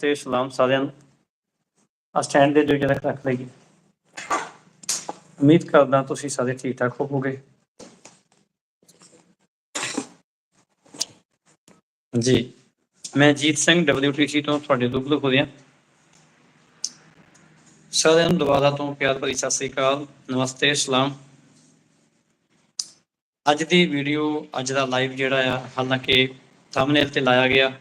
ਨਮਸਤੇ ਸਲਾਮ ਸਾਰਿਆਂ ਨੂੰ। ਆ ਸਟੈਂਡ ਦੇ ਜੋ ਜਰਾ ਰੱਖ ਲਈਏ। ਉਮੀਦ ਕਰਦਾ ਤੁਸੀਂ ਸਾਰੇ ਠੀਕ ਠਾਕ ਹੋਵੋਗੇ। ਜੀ, ਮੈਂ ਜੀਤ ਸਿੰਘ WTC ਤੋਂ ਤੁਹਾਡੇ ਦੁੱਖ ਹੋ ਰਿਹਾ। ਸਾਰਿਆਂ ਨੂੰ ਦੁਬਾਰਾ ਤੋਂ ਪਿਆਰ ਭਰੀ ਸਤਿ ਸ੍ਰੀ ਅਕਾਲ। ਨਮਸਤੇ, ਸਲਾਮ। ਅੱਜ ਦੀ ਵੀਡੀਓ ਅੱਜ ਦਾ ਲਾਈਵ ਜਿਹੜਾ ਆ, ਹਾਲਾਂਕਿ ਥੰਬਨੇਲ ਤੇ ਲਾਇਆ ਗਿਆ।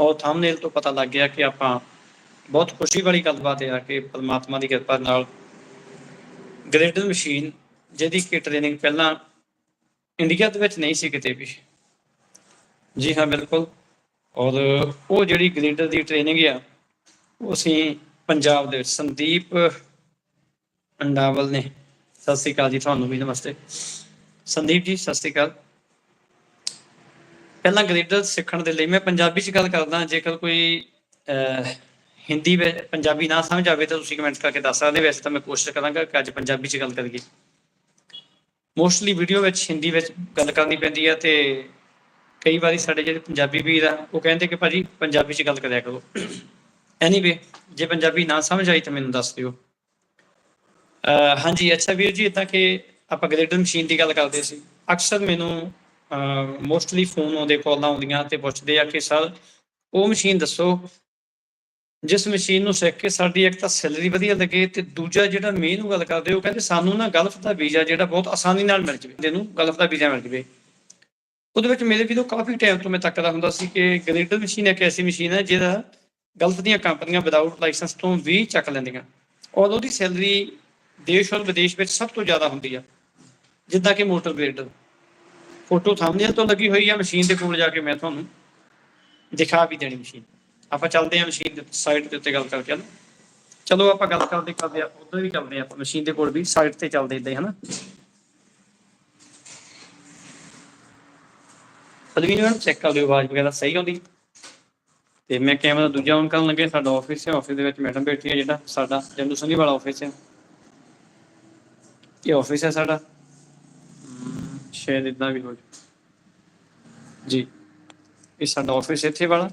ਔਰ ਥੰਬਨੇਲ ਤੋਂ ਪਤਾ ਲੱਗ ਗਿਆ ਕਿ ਆਪਾਂ ਬਹੁਤ ਖੁਸ਼ੀ ਵਾਲੀ ਗੱਲਬਾਤ ਹੈ ਕਿ ਪਰਮਾਤਮਾ ਦੀ ਕਿਰਪਾ ਨਾਲ ਗ੍ਰੇਡਰ ਮਸ਼ੀਨ ਜਿਹਦੀ ਕਿ ਟ੍ਰੇਨਿੰਗ ਪਹਿਲਾਂ ਇੰਡੀਆ ਦੇ ਵਿੱਚ ਨਹੀਂ ਸੀ ਕਿਤੇ ਵੀ। ਜੀ ਹਾਂ, ਬਿਲਕੁਲ। ਔਰ ਉਹ ਜਿਹੜੀ ਗ੍ਰੇਡਰ ਦੀ ਟ੍ਰੇਨਿੰਗ ਆ, ਉਹ ਅਸੀਂ ਪੰਜਾਬ ਦੇ ਵਿੱਚ ਸੰਦੀਪ ਅੰਡਾਵਲ ਨੇ। ਸਤਿ ਸ੍ਰੀ ਅਕਾਲ ਜੀ, ਤੁਹਾਨੂੰ ਵੀ ਨਮਸਤੇ। ਸੰਦੀਪ ਜੀ, ਸਤਿ ਸ੍ਰੀ ਅਕਾਲ। ਪਹਿਲਾਂ ਗ੍ਰੇਡਰ ਸਿੱਖਣ ਦੇ ਲਈ ਮੈਂ ਪੰਜਾਬੀ ਚ ਗੱਲ ਕਰਦਾ, ਜੇਕਰ ਕੋਈ ਹਿੰਦੀ ਵਿੱਚ ਪੰਜਾਬੀ ਨਾ ਸਮਝ ਆਵੇ ਤਾਂ ਤੁਸੀਂ ਕਮੈਂਟ ਕਰਕੇ ਦੱਸ ਸਕਦੇ ਵੈਸੇ ਤਾਂ ਮੈਂ ਕੋਸ਼ਿਸ਼ ਕਰਾਂਗਾ ਕਿ ਅੱਜ ਪੰਜਾਬੀ ਚ ਗੱਲ ਕਰੀਏ। ਮੋਸਟਲੀ ਵੀਡੀਓ ਵਿੱਚ ਹਿੰਦੀ ਵਿੱਚ ਗੱਲ ਕਰਨੀ ਪੈਂਦੀ ਹੈ ਤੇ ਕਈ ਵਾਰੀ ਸਾਡੇ ਜਿਹੜੇ ਪੰਜਾਬੀ ਵੀਰ ਆ, ਉਹ ਕਹਿੰਦੇ ਕਿ ਭਾਜੀ ਪੰਜਾਬੀ ਚ ਗੱਲ ਕਰਿਆ ਕਰੋ। ਐਨੀਵੇ ਜੇ ਪੰਜਾਬੀ ਨਾ ਸਮਝ ਆਈ ਤਾਂ ਮੈਨੂੰ ਦੱਸ ਦਿਓ। ਅਹ, ਹਾਂਜੀ, ਅੱਛਾ ਵੀਰ ਜੀ ਇਦਾਂ ਕਿ ਆਪਾਂ ਗ੍ਰੇਡਰ ਮਸ਼ੀਨ ਦੀ ਗੱਲ ਕਰਦੇ ਸੀ। ਅਕਸਰ ਮੈਨੂੰ ਮੋਸਟਲੀ ਫੋਨ ਆਉਂਦੇ ਕਾਲਾਂ ਆਉਂਦੀਆਂ ਤੇ ਪੁੱਛਦੇ ਆ ਕਿ ਸਰ ਉਹ ਮਸ਼ੀਨ ਦੱਸੋ। ਜਿਸ ਮਸ਼ੀਨ ਨੂੰ ਸਿੱਖ ਕੇ ਸਾਡੀ ਇੱਕ ਤਾਂ ਸੈਲਰੀ ਵਧੀਆ ਲੱਗੇ ਤੇ ਦੂਜਾ ਜਿਹੜਾ ਮੇਨ ਗੱਲ ਕਰਦੇ, ਉਹ ਕਹਿੰਦੇ ਸਾਨੂੰ ਨਾ ਗਲਫ ਦਾ ਵੀਜ਼ਾ ਜਿਹੜਾ ਬਹੁਤ ਆਸਾਨੀ ਨਾਲ ਮਿਲ ਜਵੇ ਇਹਨੂੰ ਗਲਫ ਦਾ ਵੀਜ਼ਾ ਮਿਲ ਜਵੇ। ਉਹਦੇ ਵਿੱਚ ਮੇਰੇ ਵੀਰੋ ਕਾਫੀ ਟਾਈਮ ਤੋਂ ਮੈਂ ਤੱਕਦਾ ਹੁੰਦਾ ਸੀ ਕਿ ਗ੍ਰੇਡਰ ਮਸ਼ੀਨ ਇੱਕ ਐਸੀ ਮਸ਼ੀਨ ਹੈ ਜਿਹੜਾ ਗਲਫ ਦੀਆਂ ਕੰਪਨੀਆਂ ਵਿਦਆਊਟ ਲਾਇਸੈਂਸ ਤੋਂ ਵੀ ਚੱਕ ਲੈਂਦੀਆਂ। ਔਰ ਉਹਦੀ ਸੈਲਰੀ ਦੇਸ਼ ਔਰ ਵਿਦੇਸ਼ ਵਿੱਚ ਸਭ ਤੋਂ ਜ਼ਿਆਦਾ ਹੁੰਦੀ ਆ, ਜਿੱਦਾਂ ਕਿ ਮੋਟਰ ਗ੍ਰੇਡਰ ਫੋਟੋ ਥੰਬਨੇਲ ਤੋਂ ਲੱਗੀ ਹੋਈ ਆ ਮਸ਼ੀਨ ਦੇ ਕੋਲ ਜਾ ਕੇ ਮੈਂ ਤੁਹਾਨੂੰ ਦਿਖਾ ਵੀ ਦੇਣੀ ਮਸ਼ੀਨ। ਆਪਾਂ ਚੱਲਦੇ ਹਾਂ ਮਸ਼ੀਨ ਦੇ ਸਾਈਡ ਦੇ ਉੱਤੇ ਗੱਲ ਕਰਕੇ ਨਾ ਚਲੋ ਆਪਾਂ ਗੱਲ ਕਰਦੇ ਕਰਦੇ ਆ ਉਧਰ ਵੀ ਚੱਲਦੇ ਆਪਾਂ ਮਸ਼ੀਨ ਦੇ ਕੋਲ ਵੀ ਸਾਈਡ ਤੇ ਚੱਲਦੇ ਇਦਾਂ ਹਨਾ? ਪਦਵੀਨ ਨੂੰ ਚੈੱਕ ਕਰ ਲਿਓ ਆਵਾਜ਼ ਵਗੈਰਾ ਸਹੀ ਆਉਂਦੀ? ਤੇ ਮੈਂ ਕੈਮਰਾ ਦੂਜਾ ਔਨ ਕਰਨ ਲੱਗੇ, ਸਾਡਾ ਆਫਿਸ ਹੈ ਆਫਿਸ ਦੇ ਵਿੱਚ ਮੈਡਮ ਬੈਠੀ ਹੈ ਜਿਹੜਾ ਸਾਡਾ ਜੰਦੂ ਸੰਧੀ ਵਾਲਾ ਆਫਿਸ ਹੈ। ਇਹ ਆਫਿਸ ਹੈ ਸਾਡਾ। ਸ਼ਾਇਦ ਇਦਾਂ ਵੀ ਹੋ ਜਾਵੇ ਜੀ। ਇਹ ਸਾਡਾ ਆਫਿਸ ਇੱਥੇ ਵਾਲਾ।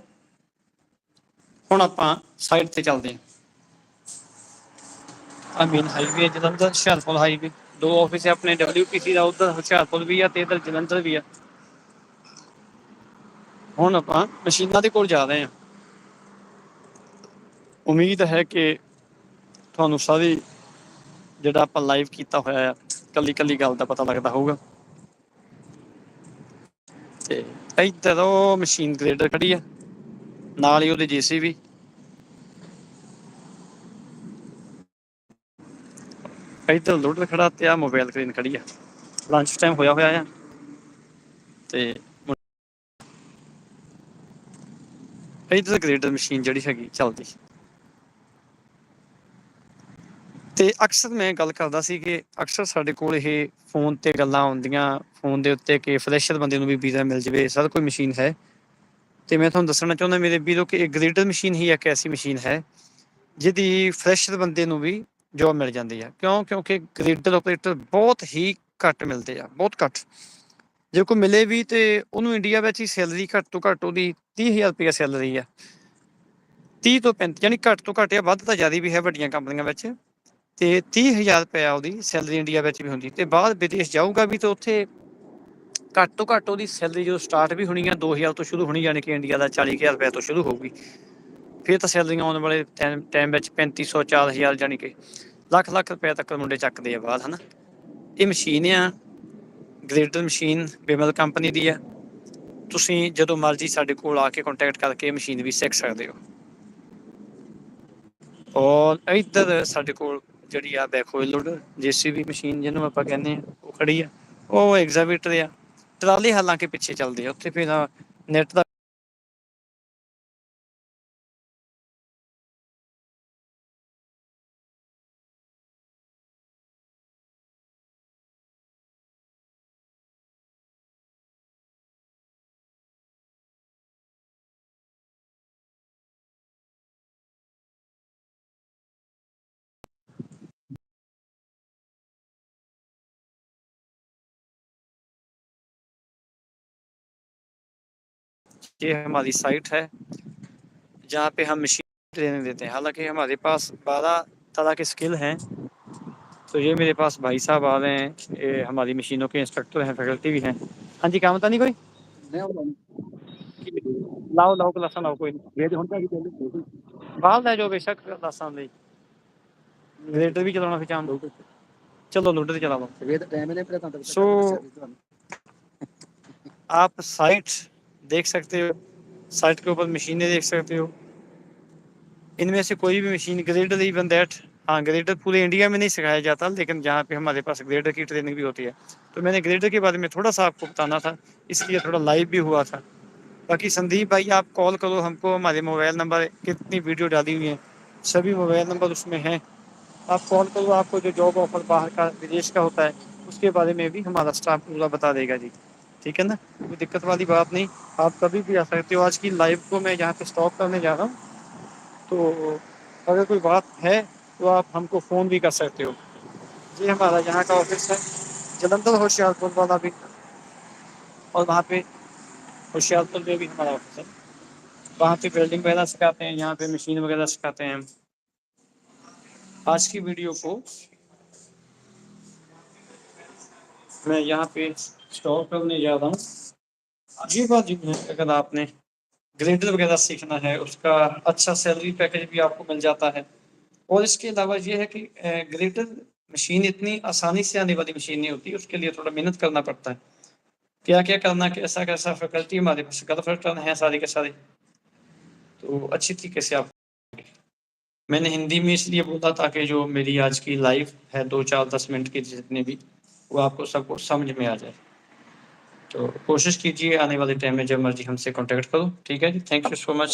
ਹੁਣ ਆਪਾਂ ਸਾਈਡ ਤੇ ਚੱਲਦੇ ਹਾਂ। ਆ main highway Jalandhar, Hoshiarpur highway ਦੋ ਆਫਿਸ ਹੈ ਆਪਣੇ WPC ਦਾ ਉਧਰ, ਹੁਸ਼ਿਆਰਪੁਰ ਵੀ ਆ ਤੇ ਇਧਰ ਜਲੰਧਰ ਵੀ ਆ ਹੁਣ ਆਪਾਂ ਮਸ਼ੀਨਾਂ ਦੇ ਕੋਲ ਜਾ ਰਹੇ ਹਾਂ। ਉਮੀਦ ਹੈ ਕਿ ਤੁਹਾਨੂੰ ਸਾਰੀ ਜਿਹੜਾ ਆਪਾਂ ਲਾਈਵ ਕੀਤਾ ਹੋਇਆ ਆ ਕੱਲੀ ਕੱਲੀ ਗੱਲ ਦਾ ਪਤਾ ਲੱਗਦਾ ਹੋਊਗਾ। ਤੇ ਇੱਧਰ ਉਹ ਮਸ਼ੀਨ ਗ੍ਰੇਡਰ ਖੜੀ ਆ। ਨਾਲ ਹੀ ਉਹਦੇ ਜੀਸੀਬੀ ਇੱਧਰ ਲੋਡਰ ਖੜਾ ਤੇ ਆ ਮੋਬਾਈਲ ਸਕਰੀਨ ਖੜੀ ਆ। ਲੰਚ ਟਾਈਮ ਹੋਇਆ ਹੋਇਆ ਆ। ਤੇ ਇੱਧਰ ਗ੍ਰੇਡਰ ਮਸ਼ੀਨ ਜਿਹੜੀ ਹੈਗੀ ਚੱਲਦੀ। ਤੇ ਅਕਸਰ ਮੈਂ ਗੱਲ ਕਰਦਾ ਸੀ ਕਿ ਅਕਸਰ ਸਾਡੇ ਕੋਲ ਇਹ ਫੋਨ ਤੇ ਗੱਲਾਂ ਆਉਂਦੀਆਂ, ਫੋਨ ਦੇ ਉੱਤੇ ਕਿ ਫਲੈਸ਼ਰ ਬੰਦੇ ਨੂੰ ਵੀ ਵੀਜ਼ਾ ਮਿਲ ਜਵੇ ਸਰ ਕੋਈ ਮਸ਼ੀਨ ਹੈ। ਤੇ ਮੈਂ ਤੁਹਾਨੂੰ ਦੱਸਣਾ ਚਾਹੁੰਦਾ, ਮੇਰੇ ਵੀਰੋ, ਕਿ ਇਹ ਗ੍ਰੇਡਰ ਮਸ਼ੀਨ ਹੀ ਇੱਕ ਐਸੀ ਮਸ਼ੀਨ ਹੈ, ਜਿਹਦੀ ਫਰੈਸ਼ਰ ਬੰਦੇ ਨੂੰ ਵੀ ਜੋਬ ਮਿਲ ਜਾਂਦੀ ਹੈ ਕਿਉਂ? ਕਿਉਂਕਿ ਗ੍ਰੇਡਰ ਆਪਰੇਟਰ ਬਹੁਤ ਹੀ ਘੱਟ ਮਿਲਦੇ ਆ, ਬਹੁਤ ਘੱਟ। ਜੇ ਕੋਈ ਮਿਲੇ ਵੀ ਤੇ ਉਹਨੂੰ ਇੰਡੀਆ ਵਿੱਚ ਹੀ ਸੈਲਰੀ ਘੱਟ ਤੋਂ ਘੱਟ ਉਹਦੀ 30000 ਰੁਪਏ ਸੈਲਰੀ ਆ। 30 ਤੋਂ 35 ਯਾਨੀ ਘੱਟ ਤੋਂ ਘੱਟ ਆ ਵੱਧ ਤਾਂ ਜ਼ਿਆਦਾ ਵੀ ਹੈ ਵੱਡੀਆਂ ਕੰਪਨੀਆਂ ਵਿੱਚ। ਤੇ 30000 ਰੁਪਇਆ ਉਹਦੀ ਸੈਲਰੀ ਇੰਡੀਆ ਵਿੱਚ ਵੀ ਹੁੰਦੀ ਤੇ ਬਾਅਦ ਵਿਦੇਸ਼ ਜਾਊਗਾ ਵੀ ਤੇ ਉੱਥੇ ਘੱਟ ਤੋਂ ਘੱਟ ਉਹਦੀ ਸੈਲਰੀ ਜਦੋਂ ਸਟਾਰਟ ਵੀ ਹੋਣੀ ਆ 2000 ਤੋਂ ਸ਼ੁਰੂ ਹੋਣੀ ਯਾਨੀ ਕਿ ਇੰਡੀਆ ਦਾ 40000 ਰੁਪਏ ਤੋਂ ਸ਼ੁਰੂ ਹੋਊਗੀ। ਫਿਰ ਤਾਂ ਸੈਲਰੀਆਂ ਆਉਣ ਵਾਲੇ ਟਾਈਮ ਵਿੱਚ 3500 4000 ਯਾਨੀ ਕਿ ਲੱਖ ਲੱਖ ਰੁਪਏ ਤੱਕ ਮੁੰਡੇ ਚੱਕਦੇ ਆ ਬਾਅਦ, ਹਨਾ। ਇਹ ਮਸ਼ੀਨ ਆ, ਗ੍ਰੇਡਰ ਮਸ਼ੀਨ ਬਿਮਲ ਕੰਪਨੀ ਦੀ ਆ। ਤੁਸੀਂ ਜਦੋਂ ਮਰਜ਼ੀ ਸਾਡੇ ਕੋਲ ਆ ਕੇ ਕੰਟੈਕਟ ਕਰਕੇ ਮਸ਼ੀਨ ਵੀ ਸਿੱਖ ਸਕਦੇ ਹੋ। ਔਰ ਇੱਧਰ ਸਾਡੇ ਕੋਲ ਜਿਹੜੀ ਆ ਬੈਕਹੋਲ ਲੋਡਰ ਜੀਸੀਬੀ ਮਸ਼ੀਨ ਜਿਹਨੂੰ ਆਪਾਂ ਕਹਿੰਦੇ ਆ, ਉਹ ਖੜੀ ਆ। ਉਹ ਐਗਜ਼ਾਬਿਟਰ ਆ। ਟਰਾਲੀ ਹਾਲਾਂਕਿ ਪਿੱਛੇ ਚੱਲਦੀ ਆ, ਉੱਥੇ ਫਿਰ ਨੈਟ ਦਾ یہ ہماری سائٹ ہے جہاں پہ ہم مشین ٹریننگ دیتے ہیں۔ حالانکہ ہمارے پاس بارہ طرح کے سکل ہیں۔ تو یہ میرے پاس بھائی صاحب آ رہے ہیں۔ یہ ہماری مشینوں کے انسٹرکٹر ہیں فیکلٹی بھی ہیں۔ ہاں جی کام ہوتا نہیں کوئی؟ لاؤ لاؤ کلاسان لاؤ کوئی بال ہے جو بے شک کلاسان ਲਈ ਗ੍ਰੇਟਰ بھی ਚਲਾਉਣਾ ਫਿਰ ਚਾਮ چلو لوٹر ਤੇ ਚਲਾਵਾਂ ਸੋ ਆਪ ਸਾਈਟ دیکھ سکتے ہو، سائٹ کے اوپر مشینیں دیکھ سکتے ہو۔ ان میں سے کوئی بھی مشین گریڈر ایون دیٹ ہاں گریڈر پورے انڈیا میں نہیں سکھایا جاتا، لیکن جہاں پہ ہمارے پاس گریڈر کی ٹریننگ بھی ہوتی ہے۔ تو میں نے گریڈر کے بارے میں تھوڑا سا آپ کو بتانا تھا، اس لیے تھوڑا لائیو بھی ہوا تھا۔ باقی سندیپ بھائی، آپ کال کرو ہم کو، ہمارے موبائل نمبر کتنی ویڈیو ڈالی ہوئی ہیں، سبھی موبائل نمبر اس میں ہیں۔ آپ کال کرو، آپ کو جو جاب آفر باہر کا، ودیش کا ہوتا ہے، اس کے بارے میں بھی ہمارا اسٹاف پورا بتا دے گا جی۔ ٹھیک ہے نا؟ کوئی دقت والی بات نہیں۔ آپ کبھی بھی آ سکتے ہو۔ آج کی لائیو کو میں یہاں پہ اسٹاپ کرنے جا رہا ہوں۔ تو اگر کوئی بات ہے تو آپ ہم کو فون بھی کر سکتے ہو۔ یہ ہمارا یہاں کا آفس ہے۔ جلندر ہوشیار پور والا بھی۔ اور وہاں پہ ہوشیار پور میں بھی ہمارا آفس ہے۔ وہاں پہ بلڈنگ وغیرہ سکھاتے ہیں۔ یہاں پہ مشین وغیرہ سکھاتے ہیں آج کی ویڈیو کو میں یہاں پہ اسٹاپ کرنے جا رہا ہوں عجیب بات ہے اگر آپ نے گریڈر وغیرہ سیکھنا ہے اس کا اچھا سیلری پیکج بھی آپ کو مل جاتا ہے اور اس کے علاوہ یہ ہے کہ گریڈر مشین اتنی آسانی سے آنے والی مشین نہیں ہوتی اس کے لیے تھوڑا محنت کرنا پڑتا ہے کیا کیا کرنا کیسا کیسا فیکلٹی ہمارے پاس کرنا ہیں سارے کے سارے تو اچھی طریقے سے آپ میں نے ہندی میں اس لیے بولا تاکہ جو میری آج کی لائف ہے دو چار دس منٹ کی جتنے بھی وہ آپ کو سب کو سمجھ میں آ جائے تو کوشش کیجیے آنے والے ٹائم میں جب مرضی ہم سے کانٹیکٹ کرو، ٹھیک ہے جی؟ Thank you so much